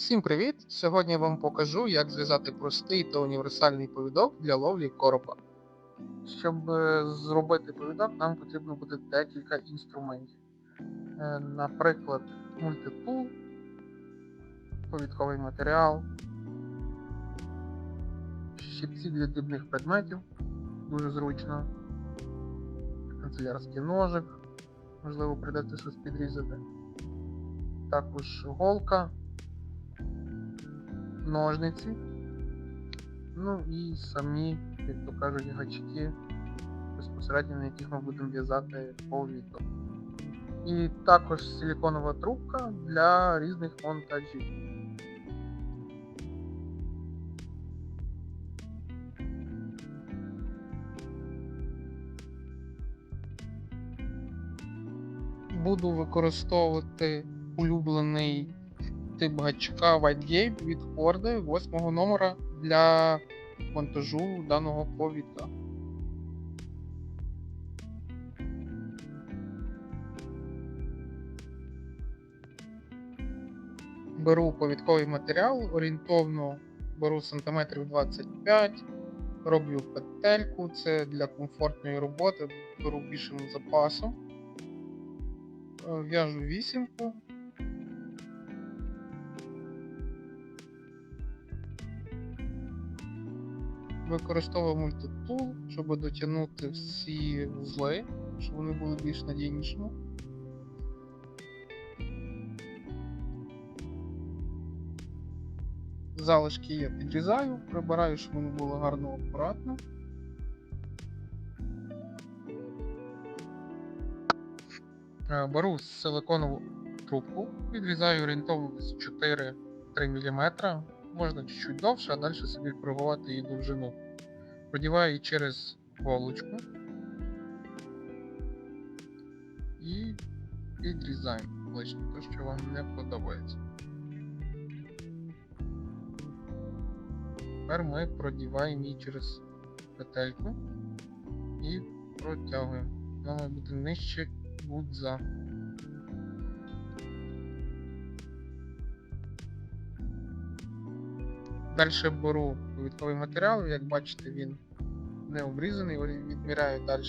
Всім привіт! Сьогодні я вам покажу, як зв'язати простий та універсальний повідок для ловлі коропа. Щоб е, зробити повідок, нам потрібно буде декілька інструментів. Е, Наприклад, мультипул, повідковий матеріал, щипці для дрібних предметів, дуже зручно, канцелярський ножик, можливо придеться щось підрізати. Також голка, ножниці, ну і самі, як то кажуть, гачки, безпосередньо на яких ми будемо в'язати повідок. І також силіконова трубка для різних монтажів. Буду використовувати улюблений тип гачка White Gape від Ford 8 номера для монтажу даного повідка. Беру повідковий матеріал, орієнтовно беру сантиметрів 25, роблю петельку, це для комфортної роботи, беру більшим запасом, Е, в'яжу вісімку. Використовую мультитул, щоб дотягнути всі вузли, щоб вони були більш надійнішими. Залишки я підрізаю, прибираю, щоб воно було гарно акуратно. Е, Беру силиконову трубку, відрізаю орієнтовно десь 4-3 мм, можна чуть-чуть довше, а далі собі коригувати її довжину. Продіваю її через голочку і підрізаємо лишнє, те, що вам не подобається. Тепер ми продіваємо її через петельку і протягуємо. Вона має бути нижче гудза. Далі беру повідковий матеріал, як бачите, він не обрізаний, відміряю далі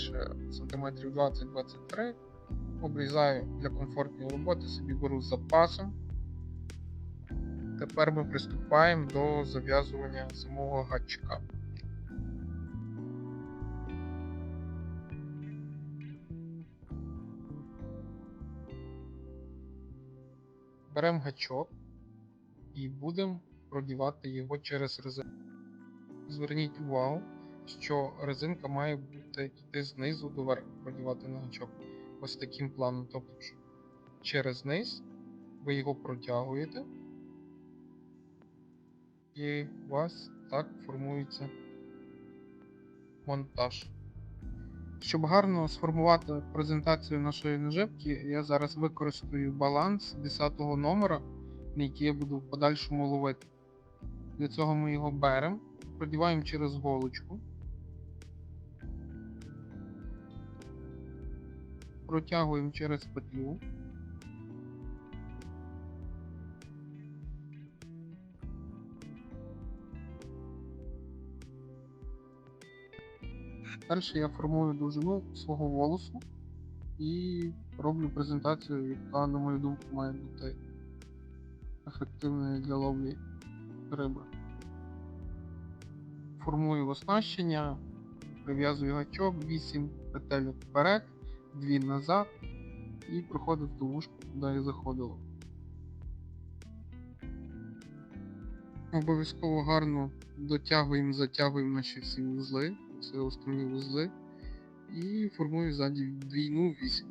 сантиметрів 20-23, обрізаю для комфортної роботи, собі беру з запасом. Тепер ми приступаємо до зав'язування самого гачка. Беремо гачок і будемо продівати його через резинку. Зверніть увагу, що резинка має бути йти знизу до верху продівати на гачок. Ось таким планом. Тобто через низ ви його протягуєте, і у вас так формується монтаж. Щоб гарно сформувати презентацію нашої наживки, я зараз використаю баланс 10 номера, на який я буду в подальшому ловити. Для цього ми його беремо, продіваємо через голочку, протягуємо через петлю. Далі я формую довжину свого волосу і роблю презентацію, яка, на мою думку, має бути ефективною для ловлі риби. Формую оснащення, прив'язую гачок, 8 петель вперед, 2 назад і проходив ту вушку, куди заходило. Обов'язково гарно дотягуємо, затягуємо наші всі вузли, це основні вузли, і формую ззаді двійну вісім.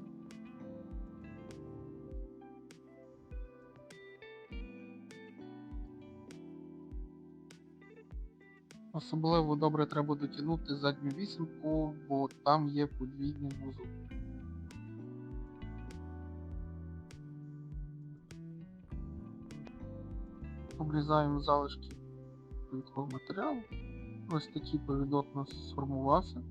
Особливо добре треба дотягнути задню вісімку, бо там є подвійний вузол. Обрізаємо залишки повідкового матеріалу. Ось такий повідок у нас сформувався.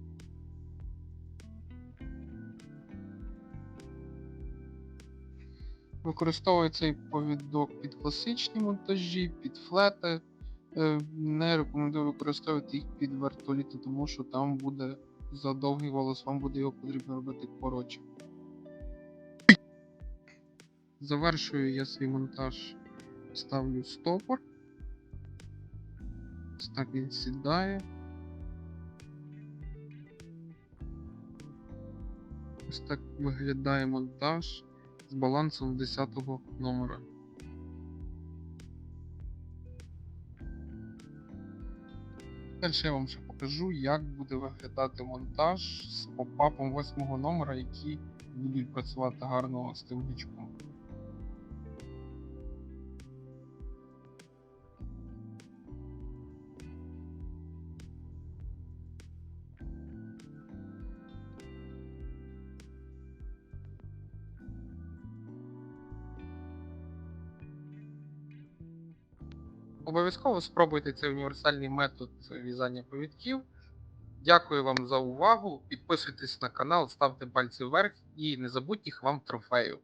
Використовую цей повідок під класичні монтажі, під флети. Е, Не рекомендую використовувати їх під вертоліти, тому що там буде за довгий волос, вам буде його потрібно робити коротше. Завершую я свій монтаж, ставлю стопор. Ось так він сідає. Ось так виглядає монтаж з балансом 10 номера. Далі я вам ще покажу, як буде виглядати монтаж з попапом 8 номера, які будуть працювати гарно з тим гачком. Обов'язково спробуйте цей універсальний метод в'язання повідків. Дякую вам за увагу. Підписуйтесь на канал, ставте пальці вверх і не забудьте вам трофею.